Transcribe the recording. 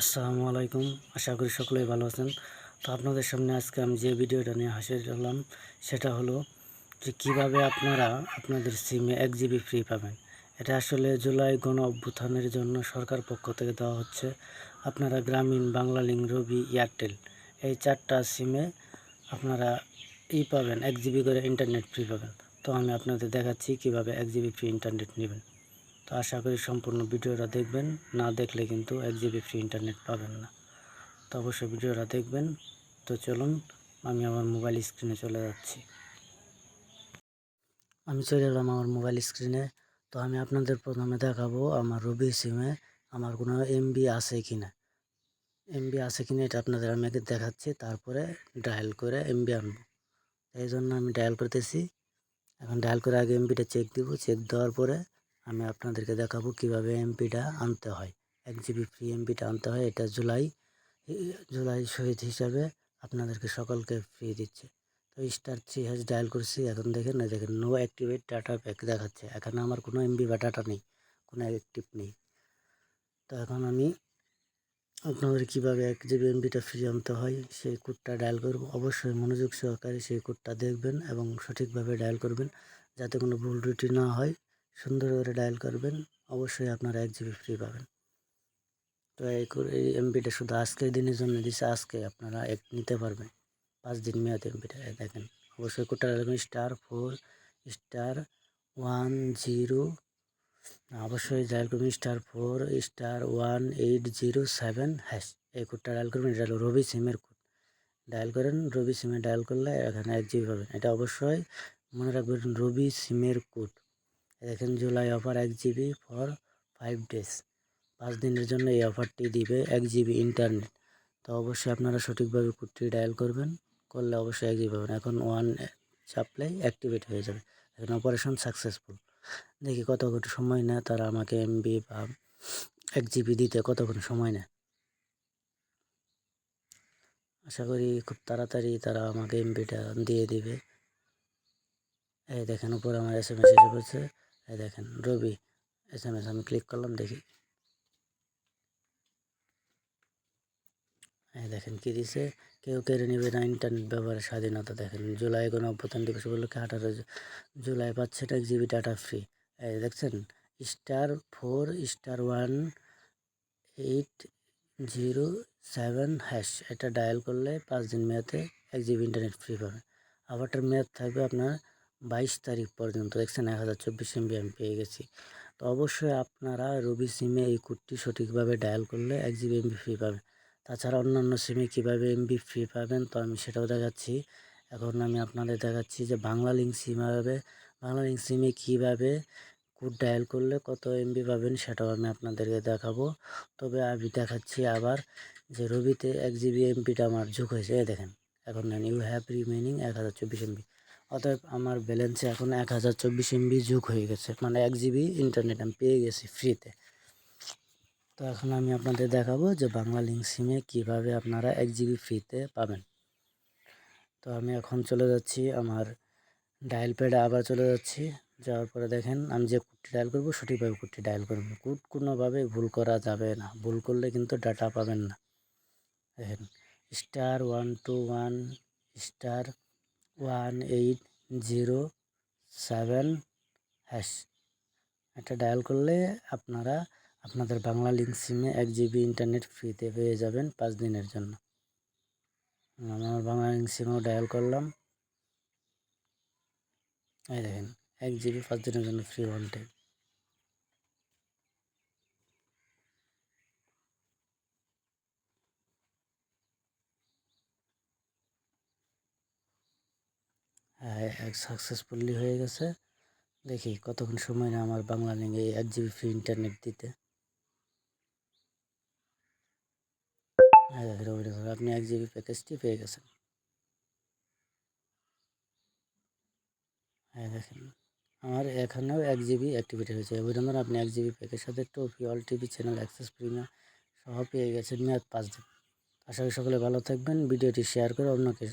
আসসালামু আলাইকুম। আশা করি সকলেই ভালো আছেন। তো আপনাদের সামনে আজকে আমি যে ভিডিওটা নিয়ে হাসির হলাম, সেটা হলো যে কীভাবে আপনারা আপনাদের সিমে এক জিবি ফ্রি পাবেন। এটা আসলে জুলাই গণ অভ্যুত্থানের জন্য সরকার পক্ষ থেকে দেওয়া হচ্ছে। আপনারা গ্রামীণ, বাংলালিংক, রবি, এয়ারটেল এই চারটা সিমে আপনারা ই পাবেন, এক জিবি করে ইন্টারনেট ফ্রি পাবেন। তো আমি আপনাদের দেখাচ্ছি কীভাবে এক জিবি ফ্রি ইন্টারনেট নেবেন। তো আশা করি সম্পূর্ণ ভিডিওটা দেখবেন। না দেখলে কিন্তু এক জিবি ফ্রি ইন্টারনেট পাবেন না। তো অবশ্যই ভিডিওটা দেখবেন। তো চলুন, আমি আমার মোবাইল স্ক্রিনে চলে যাচ্ছি। আমি চলে এলাম আমার মোবাইল স্ক্রিনে তো আমি আপনাদের প্রথমে দেখাবো আমার রবি সিমে আমার কোনো এমবি আছে কি না এমবি আছে কি না এটা আপনাদের আমি আগে দেখাচ্ছি, তারপরে ডায়াল করে এমবি আনব। এই জন্য আমি ডায়াল করতেছি। এখন ডায়াল করে আগে এমবিটা চেক দিব। চেক দেওয়ার পরে আমি আপনাদেরকে দেখাবো কীভাবে এমপিটা আনতে হয়। এক জিবি ফ্রি এমপিটা আনতে হয়, এটা জুলাই জুলাই শহীদ হিসাবে আপনাদেরকে সকলকে ফ্রি দিচ্ছে। তো স্টার থ্রি হ্যাশ ডায়াল করছি, এখন দেখেন না দেখেন নো অ্যাক্টিভেট ডাটা প্যাক দেখাচ্ছে। এখানে আমার কোনো এমবি বা ডাটা নেই, কোনো অ্যাক্টিভ নেই। তো এখন আমি আপনাদের কীভাবে এক জিবি এমবিটা ফ্রি আনতে হয়, সেই কোডটা ডায়াল করব। অবশ্যই মনোযোগ সহকারে সেই কোডটা দেখবেন এবং সঠিকভাবে ডায়াল করবেন, যাতে কোনো ভুল ত্রুটি না হয়। সুন্দর করে ডায়াল করবেন, অবশ্যই আপনারা এক জিবি ফ্রি পাবেন। তো এই এই এমবিটা শুধু আজকের দিনের জন্য দিচ্ছে আজকে আপনারা এক নিতে পারবেন। পাঁচ দিন মেয়াদ এমবিটা দেখেন। অবশ্যই কোডটা রাখবেন star four star one zero অবশ্যই ডায়াল করবেন star four star one eight zero seven hash এই কোডটা ডায়াল করবেন, এটা হলো রবি সিমের কোড। ডায়াল করেন, রবি সিমে ডায়াল করলে এখানে এক জিবি পাবেন। এটা অবশ্যই মনে রাখবেন রবি সিমের কোড। দেখেন জুলাই অফার এক জিবি ফর ফাইভ ডেজ। পাঁচ দিনের জন্য এই অফারটি দিবে এক জিবি ইন্টারনেট। তো অবশ্যই আপনারা সঠিকভাবে কোডটি ডায়াল করবেন, করলে অবশ্যই এক জিবি পাবেন। এখন ওয়ান সাপ্লাই অ্যাক্টিভেট হয়ে যাবে। এখন অপারেশন সাকসেসফুল। দেখি কতক্ষণ সময় নেয় তারা আমাকে এমবি বা এক জিবি দিতে কতক্ষণ সময় নেয়। আশা করি খুব তাড়াতাড়ি তারা আমাকে এমবিটা দিয়ে দিবে। এই দেখেন উপরে আমার এস এম এস এসে পড়ছে। এই দেখেন, রবি এস এম এস আমি ক্লিক করলাম, দেখি। এই দেখেন কী দিছে? কেউ কেড়ে নেবে না ইন্টারনেট ব্যবহারের স্বাধীনতা, দেখেন। জুলাই কোনো অভ্যুত্থান দিবস উপলক্ষে আঠারো জুলাই পাচ্ছে এক জিবি ডাটা ফ্রি এই দেখছেন? Star four star one eight zero seven hash এটা ডায়াল করলে পাঁচ দিন মেয়াদে এক জিবি ইন্টারনেট ফ্রি পাবে। আবারটার মেয়াদ থাকবে আপনার বাইশ তারিখ পর্যন্ত দেখছেন এক হাজার চব্বিশ এমবি আমি পেয়ে গেছি। তো অবশ্যই আপনারা রবি সিমে এই কোডটি সঠিকভাবে ডায়াল করলে এক জিবি এমবি ফ্রি পাবেন। তাছাড়া অন্যান্য সিমে কীভাবে এমবি ফ্রি পাবেন, তো আমি সেটাও দেখাচ্ছি। এখন আমি আপনাদের দেখাচ্ছি যে বাংলা লিঙ্ক সিম হবে। বাংলা লিঙ্ক সিমে কীভাবে কোড ডায়াল করলে কত এমবি পাবেন সেটাও আমি আপনাদেরকে দেখাবো। তবে আমি দেখাচ্ছি আবার যে রবিতে এক জিবি এমপিটা আমার যোগ হয়েছে। দেখেন, এখন নেন ইউ হ্যাভ রিমেনিং এক হাজার চব্বিশ এমবি অতএব আমার ব্যালেন্সে এখন এক হাজার চব্বিশ এমবি যোগ হয়ে গেছে। মানে এক জিবি ইন্টারনেট আমি পেয়ে গেছি ফ্রিতে তো এখন আমি আপনাদের দেখাবো যে বাংলা লিঙ্ক সিমে কীভাবে আপনারা এক জিবি ফ্রিতে পাবেন। তো আমি এখন চলে যাচ্ছি আমার ডায়াল প্যাডে আবার চলে যাচ্ছি। যাওয়ার পরে দেখেন আমি যে কোডটি ডায়াল করব সঠিকভাবে কোডটি ডায়াল করব কোড কোনোভাবে ভুল করা যাবে না। ভুল করলে কিন্তু ডাটা পাবেন না। দেখেন star one two one star one eight zero seven hash এটা ডায়াল করলে আপনারা আপনাদের বাংলা লিঙ্ক সিমে এক জিবি ইন্টারনেট ফ্রিতে পেয়ে যাবেন পাঁচ দিনের জন্য। আমার বাংলা লিঙ্ক সিমেও ডায়াল করলাম। এই দেখেন, এক জিবি পাঁচ দিনের জন্য ফ্রি ওয়ান টাইম সাকসেসফুলি হয়ে গেছে। দেখি কতক্ষণ সময় না আমার বাংলা লিঙ্কে এক জিবি ফ্রি ইন্টারনেট দিতে। আপনি এক জিবি প্যাকেজটি পেয়ে গেছেন। হ্যাঁ দেখেন, আমার এখানেও এক জিবি অ্যাক্টিভিটি হয়েছে। অভিনন্দন, আপনি এক জিবি প্যাকের সাথে টপি all TV channel access premium সহ পেয়ে গেছেন মেয়াদ পাঁচ দিন। আশা করি সকলে ভালো থাকবেন। ভিডিওটি শেয়ার করে অন্যকে